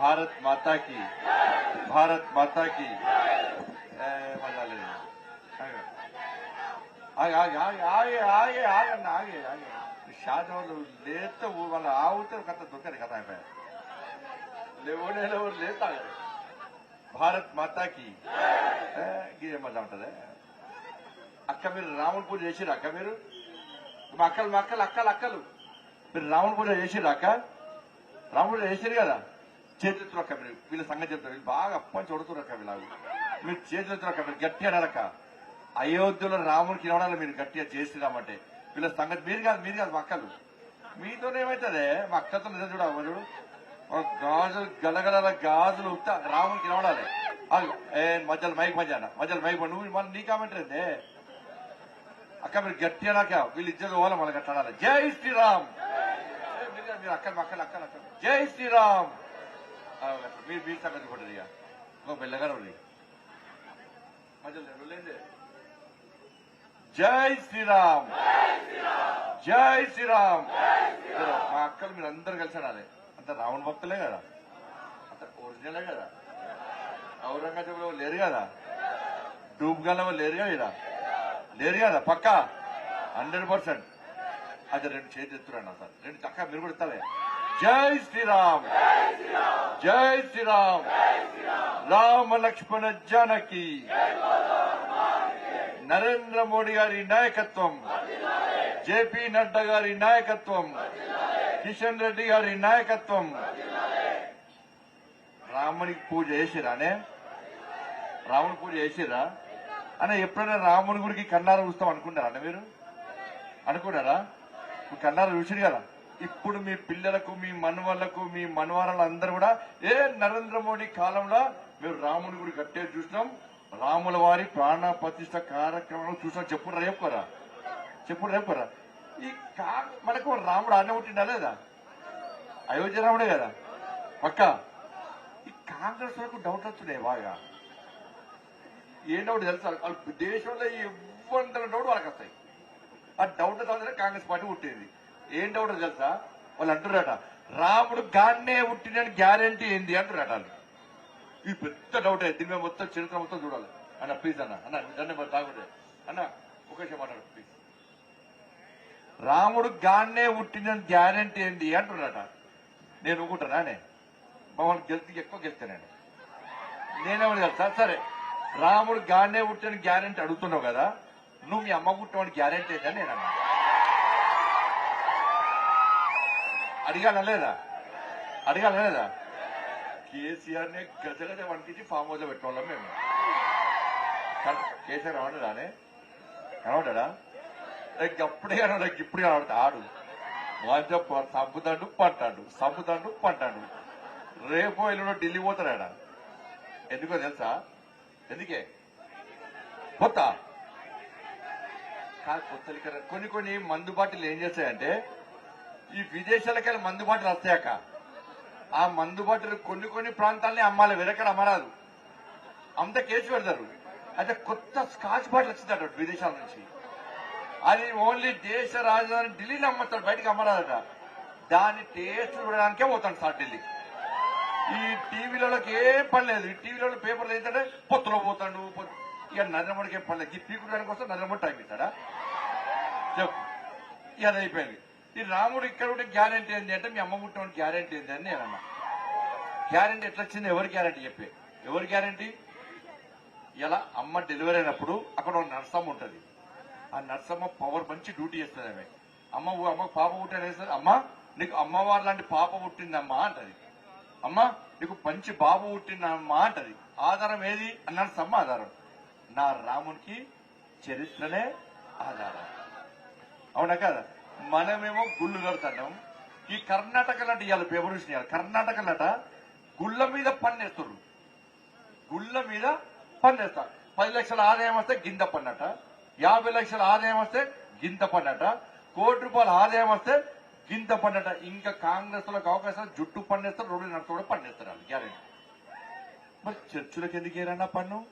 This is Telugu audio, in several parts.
భారత్ మాతాకి భారత్ మాతాకి ఏ, మజా లేదు ఆగు. ఆగు, ఆగు, ఆగు, ఆగే ఆగే ఆగండి ఆగే ఆగే షాజీ వాళ్ళు లేస్తే వాళ్ళు ఆగితే కథ దొక్కని కథ అయిపోయారు లేవనే లేవు లేత భారత్ మాతాకి ఏ, ఇది ఏం మజా ఉంటది అక్క మీరు రాముని పూజ చేసిరు అక్క మీరు మా అక్కలు మా అక్కలు అక్కలు అక్కలు మీరు రాముని పూజ చేసిరు అక్క రాముడు పూజ చేసిరు కదా చేతులు అక్క మీరు వీళ్ళ సంగతి చెప్తారు. వీళ్ళు బాగా అప్పని చూడుతున్నారు అక్క వీళ్ళు మీరు చేతులు అక్క మీరు గట్టి అనారక్క అయోధ్యలో రాముడికి ఇవ్వడాలి మీరు గట్టిగా చేసిరామంటే. వీళ్ళ సంగతి మీరు కాదు మీరు కాదు మక్కలు అక్కలు. మీతోనే ఏమవుతుంది మా అక్కతో నిజం చూడ గాజులు గలగల గాజులు ఉత్త రాముడికి ఇవ్వడాలి మధ్యలో మైక్ మధ్య మధ్యలో మైక్ నువ్వు మన నీ కామెంట్ ఏందే? అక్క మీరు గట్టిగా నాక వీళ్ళు ఇచ్చేది పోవాలి మనకి అట్లా జై శ్రీరామ్. మీరు అక్కడ మీరు అక్కడ అక్కలు. జై శ్రీరామ్. మీరు మీరు సంగతి కూడా ఇక ఇంకో బెల్లగారు జై శ్రీరామ్. జై శ్రీరామ్. మా అక్కలు మీరు అందరు కలిసి అనాలి అంత రావణ భక్తులే కదా? అంత ఒరిజినలే కదా? ఔరంగజేబులో లేరు కదా? డూబ్గాలో లేరు కదా ఇలా లేరు కదా పక్కా? Hundred percent. అది రెండు చేతి ఎత్తురండి సార్. రెండు చక్కగా మీరు కూడా ఇస్తారే జై శ్రీరామ్. జై శ్రీరామ్. రామ లక్ష్మణ జానకి. నరేంద్ర మోడీ గారి నాయకత్వం. జేపీ నడ్డా గారి నాయకత్వం. కిషన్ రెడ్డి గారి నాయకత్వం. రామునికి పూజ చేసిరానే రాముని పూజ చేసిరా? అని ఎప్పుడైనా రాముని గుడికి కన్నారా చూస్తాం అనుకున్నారా అన్న మీరు? అనుకున్నారా? కన్నార కన్నారా చూసిరు కదా. ఇప్పుడు మీ పిల్లలకు మీ మనవాళ్ళకు మీ మనవరాలు అందరూ కూడా ఏ నరేంద్ర మోడీ కాలంలో మేము రాముని గుడి కట్టేది చూసినాం? రాముల వారి ప్రాణ ప్రతిష్ట కార్యక్రమం చూసినా. చెప్పురా చెప్పురా? చెప్పుడు రేపురా ఈ కా మనకు రాముడు అన్న పుట్టిండా లేదా? అయోధ్య రాముడే కదా? పక్క? ఈ కాంగ్రెస్ వరకు డౌట్ వస్తున్నాయి బాగా. ఏ డౌట్ తెలుసా? వాళ్ళు దేశంలో ఇవ్వంత డౌట్ వాళ్ళకి వస్తాయి. ఆ డౌట్ తర్వాత కాంగ్రెస్ పార్టీ పుట్టేది. ఏం డౌట్ తెలుసా? వాళ్ళు అంటున్నారట రాముడు గాన్నే పుట్టినని గ్యారంటీ ఏంది అంటున్నారట వాళ్ళు. ఇది పెద్ద డౌట్ దీని మీద మొత్తం చరిత్ర మొత్తం చూడాలి. అన్న ప్లీజ్ అన్న అన్న దాన్ని మరి తాగుండే అన్న ఒక మాట్లాడు ప్లీజ్ రాముడు గాన్నే పుట్టినని గ్యారంటీ ఏంది అంటున్నారట. నేను ఊకుంటానే మమ్మల్ని గెలిచి ఎక్కువ గెలుస్తానండి నేనేమని తెలుసా? సరే రాముడు గాన్నే పుట్టిన గ్యారంటీ అడుగుతున్నావు కదా నువ్వు మీ అమ్మ పుట్టిన గ్యారంటీ ఏంటని నేను అన్నా అడిగాలా లేదా? అడిగానా లేదా? కేసీఆర్ని గజగజ వణికించి ఫామ్ హౌస్లో మేము? కేసీఆర్ రావడదానే కనబడ్డా అప్పుడే కనబడ ఇప్పుడు కనబడతా ఆడు. వాంచ సంపుతాడు పంటాడు. సబ్బుదండు పంటాడు. రేపు ఎల్లుండో ఢిల్లీ పోతాడా ఎందుకో తెలుసా? ఎందుకే? కొత్త కాదు కొత్త కొన్ని కొన్ని మందు బాటిల్ ఏం చేస్తాయంటే ఈ విదేశాలకెళ్ళి మందుబాటలు వస్తాయక ఆ మందుబాటలు కొన్ని కొన్ని ప్రాంతాలని అమ్మాలి వేరెక్కడ అమ్మరాదు అంత కేసు పెడతారు. అయితే కొత్త స్కాచ్ బాటిల్ వచ్చిందట విదేశాల నుంచి. అది ఓన్లీ దేశ రాజధాని ఢిల్లీలో అమ్ముతాడు బయటకు అమ్మరాదట. దాని టేస్ట్ చూడడానికే పోతాడు సార్ ఢిల్లీ. ఈ టీవీలలోకి ఏం పని లేదు. ఈ టీవీలలో పేపర్లు ఏంటంటే పొత్తులో పోతాడు ఇక నరేంద్ర మోడీకి ఏం పని లేదు. ఈ పీకుడానికి దానికోసం నరేంద్ర మోడీ టైం ఇస్తాడా? చెప్పు. ఇక అది అయిపోయింది. ఈ రాముడు ఇక్కడ ఉంటే గ్యారంటీ ఏంటి అంటే మీ అమ్మ పుట్టిన గ్యారంటీ ఏంటి అని నేను అన్నా గ్యారంటీ ఎట్లా వచ్చింది ఎవరి గ్యారంటీ చెప్పి? ఎవరి గ్యారంటీ? ఇలా అమ్మ డెలివరీ అయినప్పుడు అక్కడ ఒక నర్సమ్మ ఉంటుంది. ఆ నర్సమ్మ పవర్ మంచి డ్యూటీ చేస్తుంది ఆమె. అమ్మ అమ్మ పాప పుట్టారు అమ్మ నీకు అమ్మవారు లాంటి పాప పుట్టిందమ్మా అంటది. అమ్మ నీకు మంచి బాబు పుట్టిందమ్మా అంటది. ఆధారం ఏది? అన్నాడు సమ్మ ఆధారం. నా రామునికి చరిత్రనే ఆధారం. అవునా కదా? మనమేమో గుళ్ళు కడుతున్నాం. ఈ కర్ణాటక లాంటి ఇవాళ పేపర్ ఇవ్వాలి కర్ణాటక లాట గుళ్ళ మీద పన్నేస్తారు గుళ్ళ మీద పన్నేస్తారు. పది లక్షల ఆదాయం వస్తే గింత పన్నట యాభై లక్షల ఆదాయం వస్తే గింత పన్నట కోటి రూపాయల ఆదాయం వస్తే గింత పన్నట. ఇంకా కాంగ్రెస్ వాళ్ళకి అవకాశం జుట్టు పన్నేస్తారు రోడ్డు నడుస్తూ కూడా పన్నేస్తారు వాళ్ళు. గ్యారెంటీ. మరి చర్చులకు ఎందుకు ఏరన్నా పన్ను?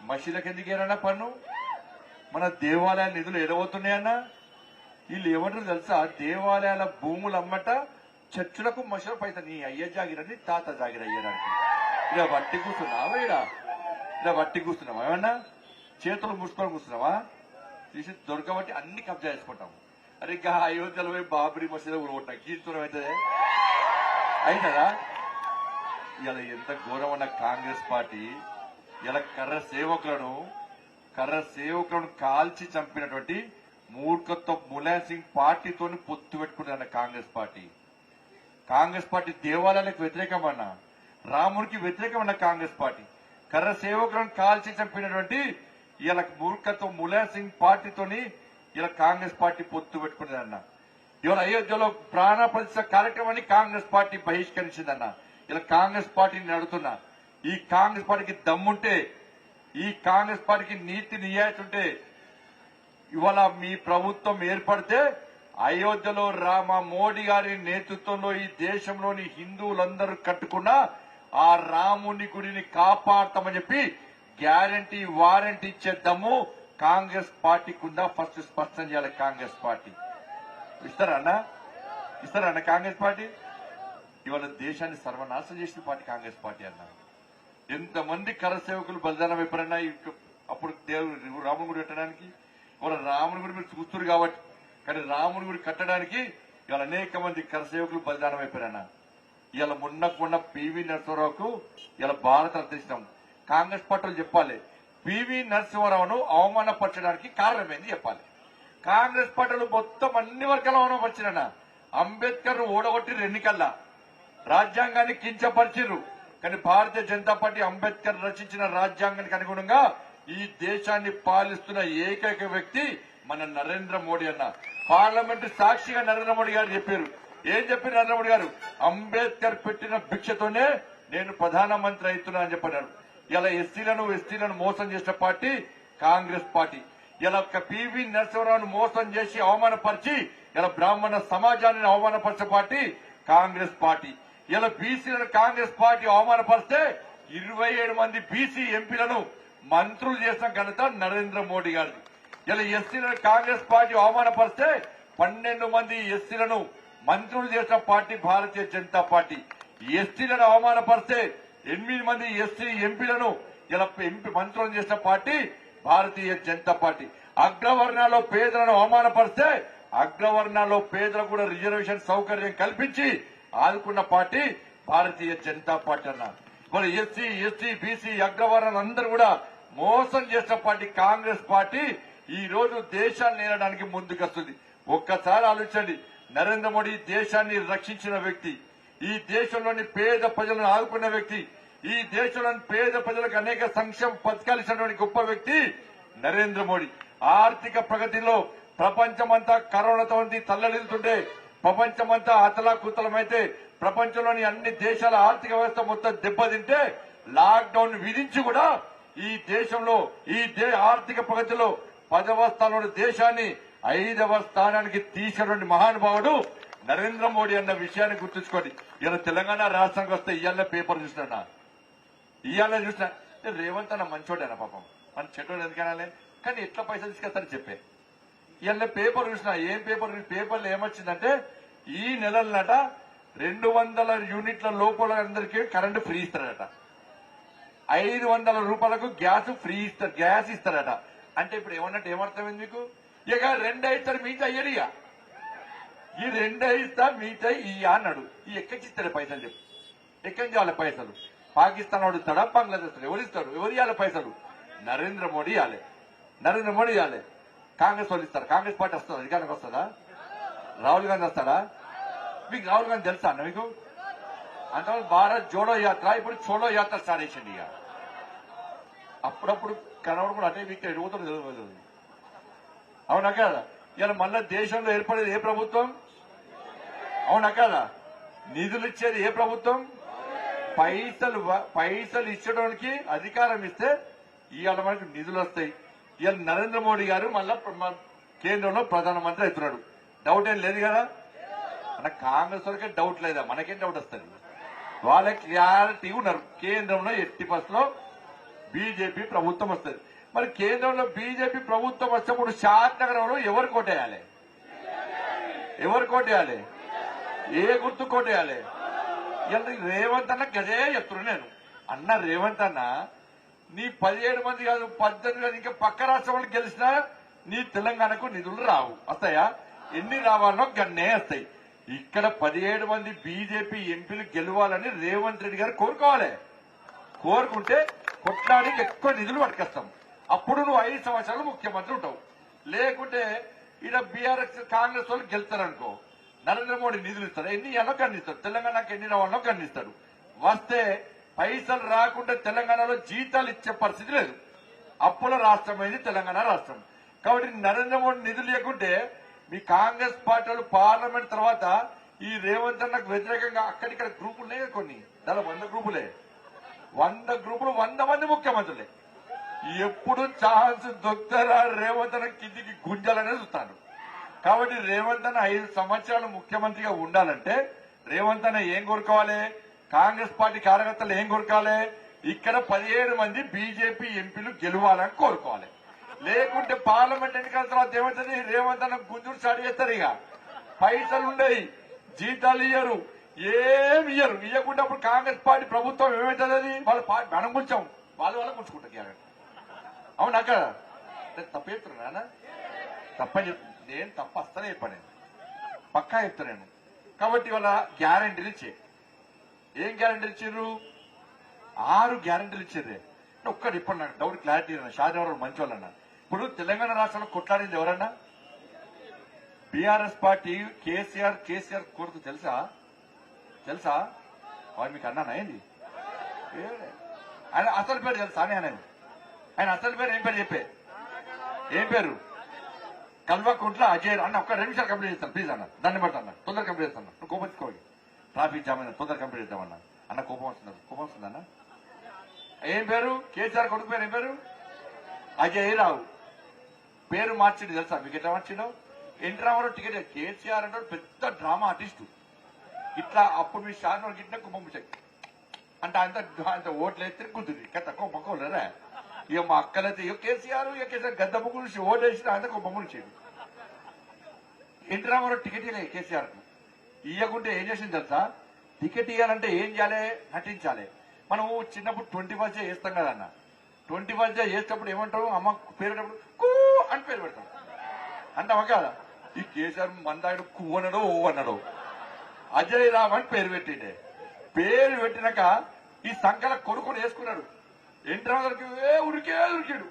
మసీలకు ఎందుకు ఏరన్నా పన్ను? మన దేవాలయ నిధులు ఎడబోతున్నాయన్నా వీళ్ళు ఏమంటారు తెలుసా? దేవాలయాల భూములు అమ్మట చర్చులకు మషరఫ్ అయితే నీ అయ్య జాగిరని తాత జాగిర అయ్యడానికి ఇలా వట్టి కూర్చున్నావా ఇలా ఇలా వట్టి కూర్చున్నావా? ఏమన్నా? చేతులు ముసుకొని కూర్చున్నావా? తీసి దొరకబట్టి అన్ని కబ్జా చేసుకుంటాం అరే ఇంకా అయోధ్యలో పోయి బాబరి మసీదు కొట్టాం కీర్తనం అవుతుంది అవుతుందా ఇలా ఎంత ఘోరమన్న కాంగ్రెస్ పార్టీ ఇలా కర్ర సేవకులను కర్ర సేవకులను కాల్చి చంపినటువంటి మూర్ఖత్వం ములాయం సింగ్ పార్టీతో పొత్తు పెట్టుకున్న కాంగ్రెస్ పార్టీ. కాంగ్రెస్ పార్టీ దేవాలయాలకు వ్యతిరేకమన్నా రాముడికి వ్యతిరేకమన్న కాంగ్రెస్ పార్టీ. కర్ర సేవకులను కాల్చి చంపినటువంటి ఇలా మూర్ఖత్వం ములాయం సింగ్ పార్టీతోని ఇలా కాంగ్రెస్ పార్టీ పొత్తు పెట్టుకున్నదన్న. ఇవాళ అయోధ్యలో ప్రాణ ప్రతిష్ట కార్యక్రమాన్ని కాంగ్రెస్ పార్టీ బహిష్కరించిందన్న. ఇలా కాంగ్రెస్ పార్టీని నడుతున్నా ఈ కాంగ్రెస్ పార్టీకి దమ్ముంటే ఈ కాంగ్రెస్ పార్టీకి నీతి నియాయతుంటే ఇవాళ మీ ప్రభుత్వం ఏర్పడితే అయోధ్యలో రామ మోడీ గారి నేతృత్వంలో ఈ దేశంలోని హిందువులందరూ కట్టుకున్న ఆ రాముని గుడిని కాపాడతామని చెప్పి గ్యారంటీ వారంటీ ఇచ్చేద్దాము. కాంగ్రెస్ పార్టీకి ఉందా? ఫస్ట్ స్పష్టం చేయాలి కాంగ్రెస్ పార్టీ. ఇస్తారా అన్న? కాంగ్రెస్ పార్టీ? ఇవాళ దేశాన్ని సర్వనాశనం చేసిన పార్టీ కాంగ్రెస్ పార్టీ అన్న. ఎంతమంది కరసేవకులు బలిదానం ఎప్పుడన్నా అప్పుడు దేవుడు రాముని గుడి మన రాముని గుడి మీరు చూస్తున్నారు కాబట్టి కానీ రాముని గుడి కట్టడానికి ఇవాళ అనేక మంది కరసేవకులు బలిదానం అయిపోయారన్న. ఇవాళ మొన్నకున్న పివి నరసింహరావుకు ఇలా భారత అర్థిస్తాం కాంగ్రెస్ పార్టీలు చెప్పాలి పివి నరసింహారావును అవమానపరచడానికి కారణమైంది చెప్పాలి. కాంగ్రెస్ పార్టీలు మొత్తం అన్ని వర్గాలు అవమానపరిచిన అంబేద్కర్ ఓడగొట్టిరు ఎన్నికల్లా రాజ్యాంగాన్ని కించపరిచిర్రు. కానీ భారతీయ జనతా పార్టీ అంబేద్కర్ రచించిన రాజ్యాంగానికి అనుగుణంగా ఈ దేశాన్ని పాలిస్తున్న ఏకైక వ్యక్తి మన నరేంద్ర మోడీ అన్న. పార్లమెంట్ సాక్షిగా నరేంద్ర మోడీ గారు చెప్పారు. ఏం చెప్పారు నరేంద్ర మోడీ గారు? అంబేద్కర్ పెట్టిన భిక్షతోనే నేను ప్రధానమంత్రి అవుతున్నా అని చెప్పన్నారు. ఇలా ఎస్సీలను ఎస్టీలను మోసం చేసిన పార్టీ కాంగ్రెస్ పార్టీ. ఇలా పివి నరసింహరావును మోసం చేసి అవమానపరిచి ఇలా బ్రాహ్మణ సమాజాన్ని అవమానపరిచే పార్టీ కాంగ్రెస్ పార్టీ. ఇలా బీసీలను కాంగ్రెస్ పార్టీ అవమానపరిస్తే ఇరవై ఏడు మంది బీసీ ఎంపీలను మంత్రులు చేసిన ఘనత నరేంద్ర మోడీ గారిది. ఇలా ఎస్సీలను కాంగ్రెస్ పార్టీ అవమానపరిస్తే పన్నెండు మంది ఎస్సీలను మంత్రులు చేసిన పార్టీ భారతీయ జనతా పార్టీ. ఎస్టీలను అవమానపరిస్తే ఎనిమిది మంది ఎస్సీ ఎంపీలను ఇలా ఎంపీ మంత్రులను చేసిన పార్టీ భారతీయ జనతా పార్టీ. అగ్రవర్ణాల్లో పేదలను అవమానపరిస్తే అగ్రవర్ణాల్లో పేదలకు కూడా రిజర్వేషన్ సౌకర్యం కల్పించి ఆదుకున్న పార్టీ భారతీయ జనతా పార్టీ అన్నారు. మరి ఎస్సీ ఎస్టీ బీసీ అగ్రవర్ణాలు అందరూ కూడా మోసం చేసిన పార్టీ కాంగ్రెస్ పార్టీ ఈ రోజు దేశాన్ని నేరడానికి ముందుకొస్తుంది. ఒక్కసారి ఆలోచించండి. నరేంద్ర మోడీ దేశాన్ని రక్షించిన వ్యక్తి ఈ దేశంలోని పేద ప్రజలను ఆదుకున్న వ్యక్తి ఈ దేశంలోని పేద ప్రజలకు అనేక సంక్షేమ పథకాలు ఇచ్చినటువంటి గొప్ప వ్యక్తి నరేంద్ర మోడీ. ఆర్థిక ప్రగతిలో ప్రపంచమంతా కరోనాతో తల్లడిల్తుంటే ప్రపంచమంతా అతలాకుతలమైతే ప్రపంచంలోని అన్ని దేశాల ఆర్థిక వ్యవస్థ మొత్తం దెబ్బతింటే లాక్డౌన్ విధించి కూడా ఈ దేశంలో ఈ ఆర్థిక ప్రగతిలో పదవ స్థానంలో దేశాన్ని ఐదవ స్థానానికి తీసినటువంటి మహానుభావుడు నరేంద్ర మోడీ అన్న విషయాన్ని గుర్తుంచుకోండి. ఇలా తెలంగాణ రాష్ట్రానికి వస్తే ఇవాళ పేపర్ చూసినా ఇవాళ చూసిన? రేవంత్ అన్న మంచోడేనా పాపం? మన చెడ్డోడు ఎందుకనాలే కానీ ఎట్లా పైసలు తీసుకొస్తారని చెప్పే. ఇవాళ పేపర్ చూసిన? ఏం పేపర్? పేపర్లో ఏమొచ్చిందంటే ఈ నెలలనట రెండు వందల యూనిట్ల లోపల అందరికీ కరెంటు ఫ్రీ ఇస్తారట. ఐదు వందల రూపాయలకు గ్యాస్ ఫ్రీ ఇస్తారు గ్యాస్ ఇస్తారట. అంటే ఇప్పుడు ఏమన్నట్టు ఏమర్థమైంది మీకు? ఇక రెండు ఇస్తారు మిగతా ఇక ఈ రెండు ఇస్తా మిగతా ఇయ్య అన్నాడు. ఈ ఎక్కడి ఇస్తాడు పైసలు చెప్పు. ఎక్కడి నుంచి పైసలు? పాకిస్తాన్ వాడు ఇస్తాడా బంగ్లాదేశ్ ఇస్తాడు ఎవరు ఇస్తారు? ఎవరు ఇవ్వాలి పైసలు? నరేంద్ర మోడీ ఇవ్వాలి. నరేంద్ర మోడీ ఇవ్వాలి. కాంగ్రెస్ వాళ్ళు ఇస్తారు. కాంగ్రెస్ పార్టీ వస్తుంది? అధికారానికి వస్తుందా? రాహుల్ గాంధీ వస్తాడా? మీకు రాహుల్ గాంధీ తెలుసా అన్న మీకు? అంటే భారత్ జోడో యాత్ర ఇప్పుడు చోడో యాత్ర స్టార్ట్ చేసింది ఇక. అప్పుడప్పుడు కనబడకుండా అటే మీకు ఎడుగుతుంది తెలియదు అవునా కదా? ఇలా మళ్ళీ దేశంలో ఏర్పడేది ఏ ప్రభుత్వం? అవునా కదా? నిధులు ఇచ్చేది ఏ ప్రభుత్వం? పైసలు పైసలు ఇచ్చడానికి అధికారం ఇస్తే ఇవాళ మనకు నిధులు వస్తాయి. ఇవాళ నరేంద్ర మోడీ గారు మళ్ళా కేంద్రంలో ప్రధానమంత్రి అవుతున్నాడు. డౌట్ ఏం లేదు కదా? మన కాంగ్రెస్ వరకే డౌట్ లేదా? మనకేం డౌట్ వస్తుంది? వాళ్ళకి క్లారిటీ ఉన్నారు. కేంద్రంలో ఎట్టి బస్సులో బీజేపీ ప్రభుత్వం వస్తుంది. మరి కేంద్రంలో బీజేపీ ప్రభుత్వం వచ్చినప్పుడు షాద్ నగరంలో ఎవరు? కోటేయాలి? ఎవరు కోటేయాలి? ఏ గుర్తు కొట్టేయాలి ఇలా రేవంత్ అన్న గదే చెప్తున్నా నేను. అన్న రేవంత్ అన్న నీ పదిహేడు మంది కాదు పద్దెనిమిది కాదు ఇంకా పక్క రాష్ట్రం వాళ్ళు గెలిచినా నీ తెలంగాణకు నిధులు రావు. వస్తాయా? ఎన్ని రావాలో గన్నే వస్తాయి. ఇక్కడ పదిహేడు మంది బీజేపీ ఎంపీలు గెలవాలని రేవంత్ రెడ్డి గారు కోరుకోవాలి. కోరుకుంటే కొట్టడానికి ఎక్కువ నిధులు పట్టుకొస్తాం. అప్పుడు నువ్వు ఐదు సంవత్సరాలు ముఖ్యమంత్రి ఉంటావు. లేకుంటే ఈడ బీఆర్ఎస్ కాంగ్రెస్ వాళ్ళు గెలుస్తారనుకో నరేంద్ర మోడీ నిధులు ఇస్తారు. ఎన్ని ఎన్నో కన్నిస్తాడు తెలంగాణకి ఎన్ని రావాలో ఖండిస్తాడు వస్తే పైసలు రాకుండా తెలంగాణలో జీతాలు ఇచ్చే పరిస్థితి లేదు. అప్పుల రాష్ట్రం తెలంగాణ రాష్ట్రం. కాబట్టి నరేంద్ర మోడీ నిధులు లేకుంటే మీ కాంగ్రెస్ పార్టీ పార్లమెంట్ తర్వాత ఈ రేవంత్ అన్నకు వ్యతిరేకంగా అక్కడిక్కడ గ్రూపులు కొన్ని. దాదాపు వంద గ్రూపులే. వంద గ్రూపులు వంద మంది ముఖ్యమంత్రులే. ఎప్పుడు ఛాన్స్ దొక్కరా రేవంత్ అన్న కిందికి గుంజాలనే చూస్తాను. కాబట్టి రేవంత్ అన్న ఐదు సంవత్సరాలు ముఖ్యమంత్రిగా ఉండాలంటే రేవంత్ అన్న ఏం కోరుకోవాలి? కాంగ్రెస్ పార్టీ కార్యకర్తలు ఏం కోరుకోవాలి? ఇక్కడ పదిహేడు మంది బీజేపీ ఎంపీలు గెలవాలని కోరుకోవాలి. లేకుంటే పార్లమెంట్ ఎన్నికల తర్వాత ఏమవుతుంది? రేవంత్ అన్న గుంజుడు స్టార్ట్ చేస్తారు ఇక. పైసలు ఉండయి. జీతాలు ఇయ్యరు. ఏమి ఇయ్యరు. ఇవ్వకుండా అప్పుడు కాంగ్రెస్ పార్టీ ప్రభుత్వం ఏమవుతుంది అది? వాళ్ళ పార్టీ మనం కూర్చోం వాళ్ళు వాళ్ళ కూర్చుకుంటారు గ్యారెంటీ అవునా కదా నేను తప్ప చెప్తున్నా తప్ప నేను తప్ప అస్తనే చెప్పాను. పక్కా చెప్తా నేను. కాబట్టి వాళ్ళ గ్యారంటీలు ఇచ్చే. ఏం గ్యారంటీలు ఇచ్చారు ఆరు గ్యారంటీలు ఇచ్చారు ఒక్కటి ఇప్పుడు నాకు డౌట్ క్లారిటీ షాది మంచి మంచి అన్నారు ఇప్పుడు తెలంగాణ రాష్ట్రంలో కొట్లాడింది ఎవరన్నా? బీఆర్ఎస్ పార్టీ కేసీఆర్ కేసీఆర్ కొడుకు తెలుసా? తెలుసా? వాడు మీకు అన్నానా ఏంది? ఆయన అసలు పేరు తెలుసా? అని ఆయన ఆయన అసలు పేరు ఏం పేరు చెప్పే? ఏం పేరు? కల్వకుంట్ల అజయ్ అన్న ఒక్క రెండు నిమిషాలు కంప్లీట్ చేస్తాను ప్లీజ్ అన్న. దాన్ని బట్టి అన్న. తొందరగా కంప్లీట్ చేస్తాను నువ్వు కోపం తెచ్చుకోవాలి ట్రాఫిక్ జామ్ అయినా తొందరగా కంప్లీట్ చేద్దామన్నా అన్న. కోపం వస్తుంది కోపం వస్తుందన్న ఏం పేరు? కేసీఆర్ కొడుకు పేరు ఏం పేరు? అజయ్ రావు. పేరు మార్చిడు తెలుసా? మీకు ఎట్లా మార్చిండు. N T Ramarao ticket K C R అంటే పెద్ద డ్రామా ఆర్టిస్టు. ఇట్లా అప్పుడు మీ షాన్ గిట్ల కుంభం అంటే అంత అంత ఓట్లు వేస్తే కుదిరి తక్కువ పక్కలేరా ఇక మా అక్కలైతే ఇక కేసీఆర్ ఇక కేసీఆర్ గద్ద ముగ్గు నుంచి ఓట్లు వేసిన అంత కుంభం నుంచి ఎన్టీ రామారావు టికెట్ ఇవ్వలే కేసీఆర్కు ఇవ్వకుంటే ఏం చేసింది తెలుసా? టికెట్ ఇవ్వాలంటే ఏం చేయాలి? నటించాలి. మనం చిన్నప్పుడు ట్వంటీ ఫస్ట్ చేస్తాం కదన్న. ట్వంటీ ఫస్ట్ చేసేటప్పుడు ఏమంటారు? అమ్మ పేరేటప్పుడు కూ అని పేరు పెడతాం. అంటావా కదా. ఈ కేసీఆర్ మందాయుడు కువ్వనడో ఓ అన్నాడు అజయ్ రామ్ అని పేరు పెట్టిండే. పేరు పెట్టినాక ఈ సంకల కొడుకుని వేసుకున్నాడు. ఎంట్రామరావుకి ఏ ఉరికే ఉరికాడు.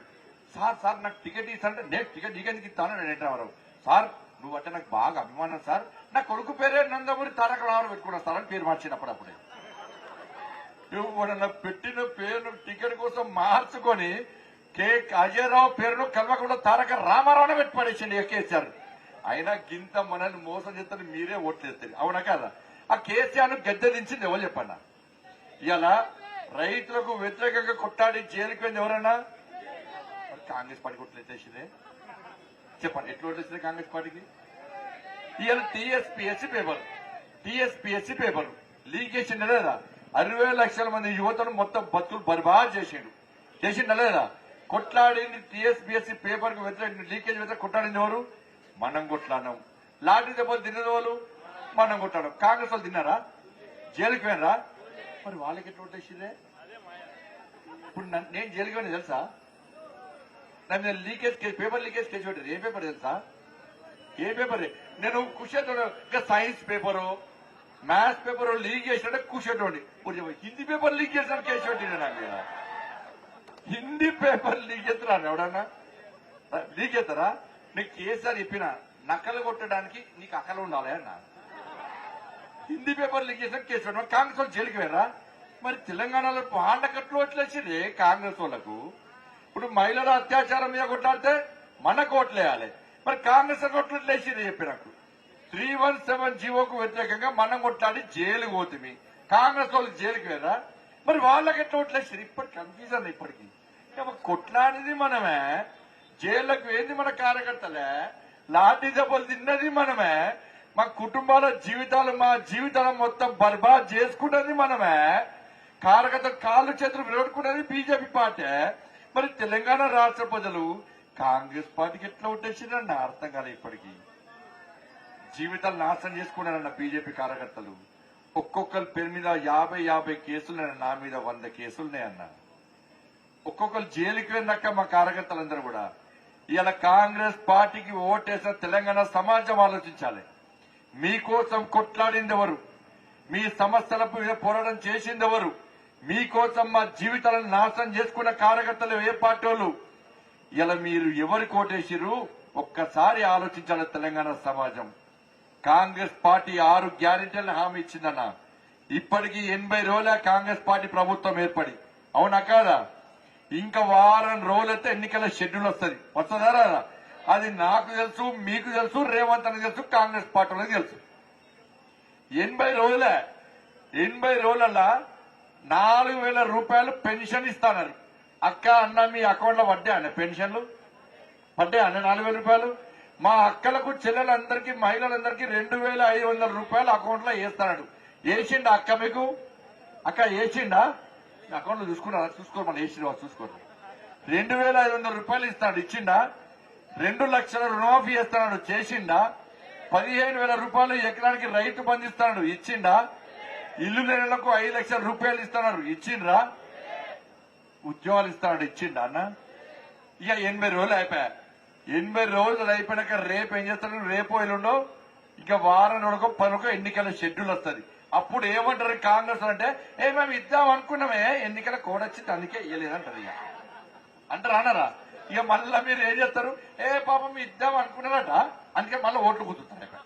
సార్ సార్ నాకు టికెట్ ఇస్తానంటే నేను టికెట్ నీకెందుకు ఇస్తాను? నేను ఎంట్రామరావు సార్ నువ్వు అంటే నాకు బాగా అభిమానం సార్. నా కొడుకు పేరే నందమూరి తారక రామారావు పెట్టుకున్నా సార్ అని పేరు మార్చినప్పుడు అప్పుడే. పెట్టిన పేరు టికెట్ కోసం మార్చుకొని కే అజయరావు పేరును కలవకుండా తారక రామారావునే పెట్టి పడేసిండి కేసీఆర్. అయినా గింత మనల్ని మోసం చేస్తారు మీరే ఓట్లేస్తారు. అవునా కదా? ఆ కేసీఆర్ గద్దె దించింది ఎవరు చెప్పన్నా. ఇలా రైతులకు వ్యతిరేకంగా కొట్టాడి జైలుకి ఎవరైనా ఎవరన్నా? కాంగ్రెస్ పార్టీ కొట్లేసేసిందే చెప్పండి ఎట్లా ఓట్లేసింది కాంగ్రెస్ పార్టీకి? ఇవాళ TSPSC paper TSPSC paper leak చేసిండ లేదా అరవై లక్షల మంది యువతను మొత్తం బతుకులు బర్బాద్ చేసిండు. చేసిండ లేదా కొట్లాడింది టీఎస్పీఎస్సీ పేపర్కు వ్యతిరేక లీకేజ్ వ్యతిరేక కొట్లాడింది ఎవరు? మనం కొట్లాడినాం. లాటరీ దెబ్బలు తిన్నది వాళ్ళు మనం కొట్లాడాం కాంగ్రెస్ వాళ్ళు తిన్నారా? జైలుకి పోయినరా? మరి వాళ్ళకి ఎట్లా ఓటేసిందే ఇప్పుడు నేను జైలుకి పోయినా తెలుసా? నా మీద leakage case paper leakage case పెట్టారు ఏ పేపర్ తెలుసా? ఏ పేపర్? నేను కుషేటోడు ఇంకా science paper maths paper leak చేసినట్టే కుషేటోడి ఇప్పుడు హిందీ పేపర్ లీక్ చేసినట్టు కేసు పెట్టినా నాకు. మీద హిందీ పేపర్ లీక్ చేస్తున్నారు ఎవడన్నా? లీక్ చేస్తారా? నీకు కేసీఆర్ చెప్పిన నకలు కొట్టడానికి నీకు అక్కలు ఉండాలి అన్న. హిందీ పేపర్ లీక్ చేసిన కేసు కాంగ్రెస్ వాళ్ళు జైలుకి వెళ్ళరా మరి తెలంగాణలో పాండకట్లు కట్లు వచ్చేసింది కాంగ్రెస్ వాళ్ళకు. ఇప్పుడు మహిళల అత్యాచారం మీద కొట్లాడితే మనకు ఓట్లేయాలి మరి కాంగ్రెస్ కోట్లు లేచింది చెప్పి నాకు. త్రీ వన్ సెవెన్ జీవోకు వ్యతిరేకంగా మనం కొట్లాడి జైలుకు పోతుంది కాంగ్రెస్ వాళ్ళు జైలుకి వెళ్ళరా మరి వాళ్ళకి ఎట్లా ఓట్లేసారు ఇప్పటి కన్ఫ్యూజన్ ఇప్పటికి. ఇక కొట్లాడిది మనమే జైళ్ళకు వేది మన కార్యకర్తలే లాఠీ దెబ్బలు తిన్నది మనమే మా కుటుంబాల జీవితాలు మా జీవితాలు మొత్తం బర్బాద్ చేసుకున్నది మనమే కార్యకర్త కాళ్ళు చేతులు విరగొట్టుకున్నది బీజేపీ పార్టీ. మరి తెలంగాణ రాష్ట్ర ప్రజలు కాంగ్రెస్ పార్టీకి ఎట్లా ఉంటేసిందని అర్థం కాలే ఇప్పటికి. జీవితాలు నాశనం చేసుకున్నారన్న బీజేపీ కార్యకర్తలు. ఒక్కొక్కరి పేరు మీద యాభై యాభై కేసులున్నాయి నా మీద వంద కేసులున్నాయన్న ఒక్కొక్కరు జైలుకి వెళ్ళాక మా కార్యకర్తలందరూ కూడా ఇవాళ కాంగ్రెస్ పార్టీకి ఓటేసిన తెలంగాణ సమాజం ఆలోచించాలి. మీకోసం కొట్లాడింది ఎవరు మీ సమస్యల మీద పోరాటం చేసింది ఎవరు మీకోసం మా జీవితాలను నాశనం చేసుకున్న కార్యకర్తలు ఏ పార్టీ వాళ్ళు? ఇలా మీరు ఎవరు కోటేసిరు ఒక్కసారి ఆలోచించాలి తెలంగాణ సమాజం. కాంగ్రెస్ పార్టీ ఆరు గ్యారెంటీలను హామీ ఇచ్చిందన్న. ఇప్పటికీ ఎనభై రోజుల కాంగ్రెస్ పార్టీ ప్రభుత్వం ఏర్పడి. అవునా కాదా? ఇంకా వారం రోజులైతే ఎన్నికల షెడ్యూల్ వస్తుంది. వస్తుందా రాదా? అది నాకు తెలుసు మీకు తెలుసు రేవంత్ అని తెలుసు కాంగ్రెస్ పార్టీ తెలుసు. ఎనభై రోజులే. ఎనభై రోజులలో నాలుగు వేల రూపాయలు పెన్షన్ ఇస్తానని. అక్క అన్న మీ అకౌంట్లో పడ్డా పెన్షన్లు? పడ్డాయన్న నాలుగు వేల రూపాయలు? మా అక్కలకు చెల్లెలందరికీ మహిళలందరికీ రెండు వేల ఐదు వందల రూపాయలు అకౌంట్లో వేస్తాడు. వేసిండా అక్క మీకు? అక్క వేసిండా? మీ అకౌంట్లో చూసుకున్నారా? చూసుకోరు మన వేసిన చూసుకోరు. రెండు వేల ఐదు వందల రూపాయలు ఇస్తాడు ఇచ్చిండా? రెండు లక్షల రుణమాఫీ చేస్తున్నాడు చేసిండా? పదిహేను వేల రూపాయలు ఎకరానికి రైతు బంధిస్తాడు ఇచ్చిండా? ఇల్లు లేనులకు ఐదు లక్షల రూపాయలు ఇస్తున్నారు ఇచ్చిండ్రా? ఉద్యోగాలు ఇస్తాడు ఇచ్చిండా అన్న? ఇక ఎనభై రోజులు అయిపోయా. ఎనభై రోజులు అయిపోయినాక రేపు ఏం చేస్తాడు? రేపు ఎల్లుండో ఇక వారం రోజుకో పనుకో ఎన్నికల షెడ్యూల్ వస్తుంది. అప్పుడు ఏమంటారు కాంగ్రెస్ అంటే ఏ మేము ఇద్దాం అనుకున్నామే ఎన్నికల కోడ్ వచ్చింది అందుకే ఇయ్యలేదంటారు ఇక. అంటారు అన్నారా? ఇక మళ్ళా మీరు ఏం చేస్తారు? ఏ పాపం ఇద్దాం అనుకున్నారట అందుకే మళ్ళీ ఓట్లు గుద్దుతారు ఇక్కడ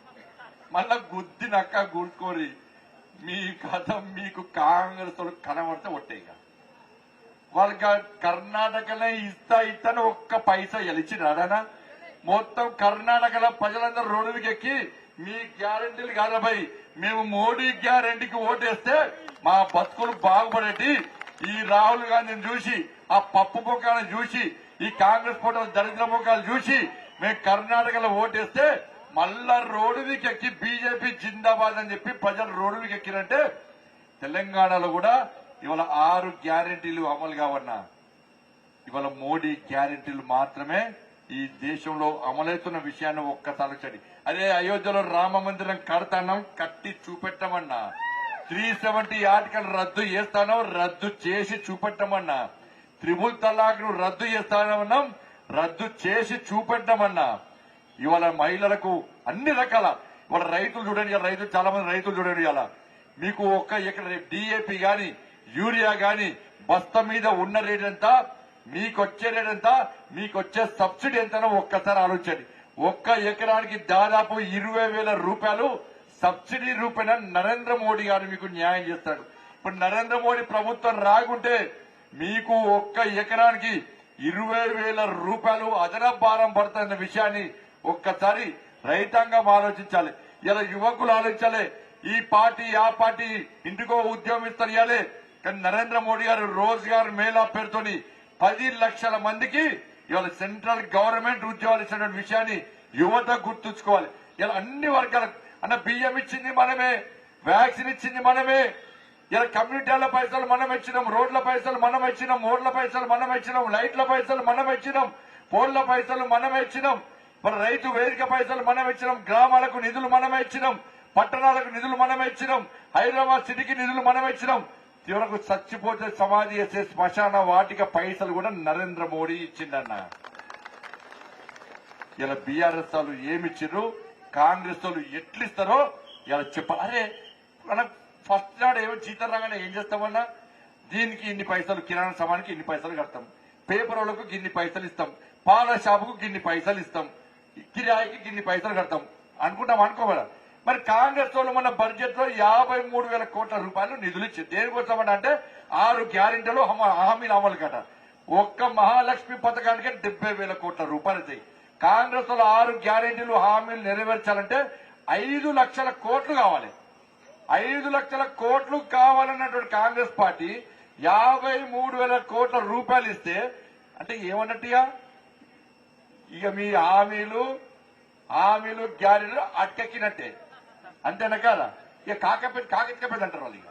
మళ్ళా గుద్దినక్క గుర్తుకోరి మీ కథ మీకు కాంగ్రెస్ కనబడితే ఒట్టే వాళ్ళకి కర్ణాటకలో ఇస్తా ఇస్తాను ఒక్క పైసా ఎలిచినాడనా మొత్తం కర్ణాటకలో ప్రజలందరూ రోడ్డుకి ఎక్కి మీ గ్యారంటీలు కాదపై మేము మోడీ గ్యారంటీకి ఓటేస్తే మా బతుకులు బాగుపడేటి. ఈ రాహుల్ గాంధీని చూసి ఆ పప్పు ముఖాలను చూసి ఈ కాంగ్రెస్ ఫోటో దరిద్ర ముఖాలు చూసి మేము కర్ణాటకలో ఓటేస్తే మళ్ళా రోడ్డుకి ఎక్కి బీజేపీ జిందాబాద్ అని చెప్పి ప్రజలు రోడ్డుకి ఎక్కిరంటే తెలంగాణలో కూడా ఇవాళ ఆరు గ్యారెంటీలు అమలు కావన్నా. ఇవాళ మోడీ గ్యారెంటీలు మాత్రమే ఈ దేశంలో అమలవుతున్న విషయాన్ని ఒక్కసారి అదే అయోధ్యలో రామ మందిరం కడతానం కట్టి చూపెట్టమన్నా. త్రీ సెవెంటీ ఆర్టికల్ రద్దు చేస్తానో రద్దు చేసి చూపెట్టమన్నా. త్రిబుల్ తలాక్ను రద్దు చేస్తానన్నాం రద్దు చేసి చూపెట్టమన్నా. ఇవాళ మహిళలకు అన్ని రకాల ఇవాళ రైతులు చూడండి రైతులు చాలా మంది రైతులు చూడండి ఇవాళ. మీకు ఒక్క ఎక్కడ డిఏపి గాని యూరియా గాని బస్తా మీద ఉన్న రేట్ ఎంత మీకు వచ్చే రేట్ ఎంత మీకొచ్చే సబ్సిడీ ఎంతనో ఒక్కసారి ఆలోచించండి. ఒక్క ఎకరానికి దాదాపు ఇరవై వేల రూపాయలు సబ్సిడీ రూపేణ నరేంద్ర మోడీ గారు మీకు న్యాయం చేస్తాడు. ఇప్పుడు నరేంద్ర మోడీ ప్రభుత్వం రాకుంటే మీకు ఒక్క ఎకరానికి ఇరవై వేల రూపాయలు అదనపు భారం పడుతున్న విషయాన్ని ఒక్కసారి రైతాంగం ఆలోచించాలి. ఇలా యువకులు ఆలోచించాలి. ఈ పార్టీ ఆ పార్టీ ఇంటికో ఉద్యోగం ఇస్తారు కానీ నరేంద్ర మోడీ గారు రోజ్గార్ మేళా పేరుతోని పది లక్షల మందికి ఇవాళ సెంట్రల్ గవర్నమెంట్ ఉద్యోగాలు ఇచ్చినటువంటి విషయాన్ని యువత గుర్తుంచుకోవాలి. ఇలా అన్ని వర్గాలకు అన్న బియ్యం ఇచ్చింది మనమే వ్యాక్సిన్ ఇచ్చింది మనమే ఇలా కమ్యూనిటీల పైసలు మనం ఇచ్చినాం రోడ్ల పైసలు మనం ఇచ్చినాం ఓడ్ల పైసలు మనం ఇచ్చినాం లైట్ల పైసలు మనం ఇచ్చినాం పోళ్ళ పైసలు మనం ఇచ్చినాం మరి రైతు వేదిక పైసలు మనం ఇచ్చినాం గ్రామాలకు నిధులు మనమే ఇచ్చినాం పట్టణాలకు నిధులు మనమే ఇచ్చినాం హైదరాబాద్ సిటీకి నిధులు మనం ఇచ్చినాం చివరకు చచ్చిపోతే సమాధి చేసే శ్మశాన వాటిక పైసలు కూడా నరేంద్ర మోడీ ఇచ్చిండన్న. ఇలా బీఆర్ఎస్ వాళ్ళు ఏమిచ్చిర్రు? కాంగ్రెస్ వాళ్ళు ఎట్లిస్తారో ఇలా చెప్పాలి అరే మనం ఫస్ట్ నాడు ఏమో జీతం రాగానే ఏం చేస్తామన్నా దీనికి ఇన్ని పైసలు కిరాణా సమానికి ఇన్ని పైసలు కడతాం. పేపర్ వాళ్ళకు గిన్ని పైసలు ఇస్తాం. పాల షాపుకు గిన్ని పైసలు ఇస్తాం. కిరాయికి గిన్ని పైసలు కడతాం. అనుకుంటాం అనుకోవాలా మరి కాంగ్రెస్ వాళ్ళు మన బడ్జెట్లో యాభై మూడు వేల కోట్ల రూపాయలు నిధులు ఇచ్చింది దేనికోసం అంటే ఆరు గ్యారెంటీలు హామీలు అమలు కట ఒక్క మహాలక్ష్మి పథకానికి డెబ్బై వేల కోట్ల రూపాయలు అవుతాయి కాంగ్రెస్ వాళ్ళు ఆరు గ్యారెంటీలు హామీలు నెరవేర్చాలంటే ఐదు లక్షల కోట్లు కావాలి. ఐదు లక్షల కోట్లు కావాలన్నటువంటి కాంగ్రెస్ పార్టీ యాభై మూడు వేల కోట్ల రూపాయలు ఇస్తే అంటే ఏమన్నట్టుగా? ఇక మీ హామీలు హామీలు గ్యారెంటీలు అటకెక్కినట్టే అంతేనా కాదా ఇక కాకపోతే కాకెక్కకపోయింది అంటారు వాళ్ళు ఇక.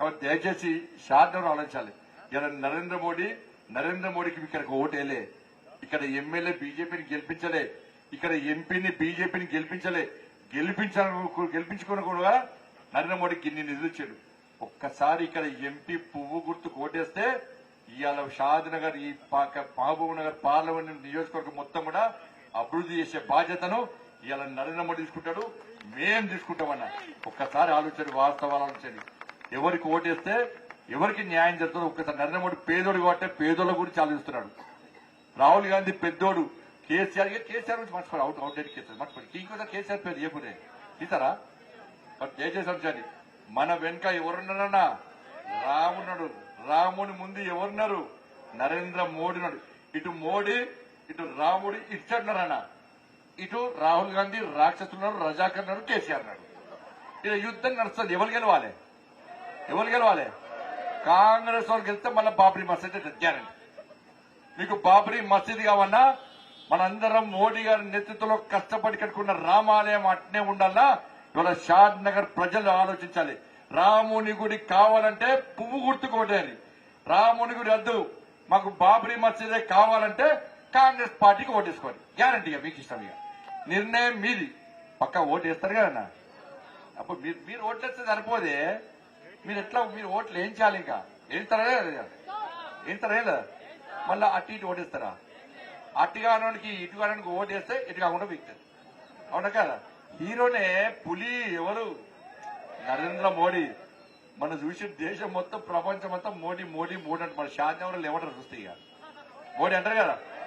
కాబట్టి దయచేసి శాంతం ఆలోచించాలి. ఇలా నరేంద్ర మోడీ నరేంద్ర మోడీకి ఇక్కడికి ఓటేలే. ఇక్కడ ఎమ్మెల్యే బీజేపీని గెలిపించలే. ఇక్కడ ఎంపీని బీజేపీని గెలిపించలే. గెలిపించాను గెలిపించుకుని కూడా నరేంద్ర మోడీకి ఇన్ని నిధులు ఇచ్చాడు. ఒక్కసారి ఇక్కడ ఎంపీ పువ్వు గుర్తు కోటేస్తే ఇవాళ షాద్ నగర్ ఈ పాక- మహబూబ్ నగర్ పార్లమెంట్ నియోజకవర్గం మొత్తం కూడా అభివృద్ధి చేసే బాధ్యతను ఇవాళ నరేంద్ర మోడీ తీసుకుంటాడు. మేం తీసుకుంటామన్నా ఒక్కసారి ఆలోచన వాస్తవాలు ఆలోచించండి ఎవరికి ఓటేస్తే ఎవరికి న్యాయం జరుగుతుందో ఒక్కసారి నరేంద్ర మోడీ పేదోడు కాబట్టి పేదోళ్ళ గురించి ఆలోచిస్తున్నాడు. రాహుల్ గాంధీ పెద్దోడు కేసీఆర్ కేసీఆర్ గురించి మర్చిపోయి అవుట్ అవుట్ కేసీఆర్ మర్చిపోయి ఇంకోసారి కేసీఆర్ పేరు చెప్పుడే తీసారా? మరి దయచేసి అంశాన్ని మన వెనుక ఎవరున్నారన్నా? రామున్నాడు. రాముని ముందు ఎవరున్నారు? నరేంద్ర మోడీ ఉన్నాడు. ఇటు మోడీ ఇటు రాముడి ఇచ్చాడున్నారన్న ఇటు రాహుల్ గాంధీ రాక్షసున్నారు రజాకర్ ఉన్నారు కేసీఆర్ అన్నాడు ఇలా యుద్ధం నడుస్తుంది ఎవరు గెలవాలి? ఎవరు గెలవాలి? కాంగ్రెస్ వాళ్ళు గెలిస్తే మళ్ళీ బాబ్రీ మసీద్ గ్యారంటీ మీకు బాబ్రీ మసీద్ కావన్నా మనందరం మోడీ గారి నేతృత్వంలో కష్టపడి కట్టుకున్న రామాలయం అట్నే ఉండాలా ఇవాళ షాద్ నగర్ ప్రజలు ఆలోచించాలి. రాముని గుడి కావాలంటే పువ్వు గుర్తుకోటేయాలి రాముని గుడి వద్దు. మాకు బాబ్రీ మసీదే కావాలంటే కాంగ్రెస్ పార్టీకి ఓటేసుకోండి. గ్యారంటీగా మీకు ఇష్టం ఇక నిర్ణయం మీది. పక్కా ఓటు వేస్తారు కదన్నా అప్పుడు మీరు మీరు ఓట్లేస్తే సరిపోదే. మీరు ఎట్లా మీరు ఓట్లు ఏం చేయాలి ఇంకా? వేస్తారా లేదా? మళ్ళీ లేదా అటు ఇటు ఓటేస్తారా? అటు కానోనికి ఇటు కానోనికి ఓటేస్తే ఇటు కాకుండా వీక్తుంది అవునా కదా? హీరోనే పులి ఎవరు? నరేంద్ర మోడీ. మనం చూసి దేశం మొత్తం ప్రపంచం మొత్తం మోడీ మోడీ మోడీ అంటే మన షాద్ ఎవరు లేవటారు చూస్తే ఇక. మోడీ అంటారు కదా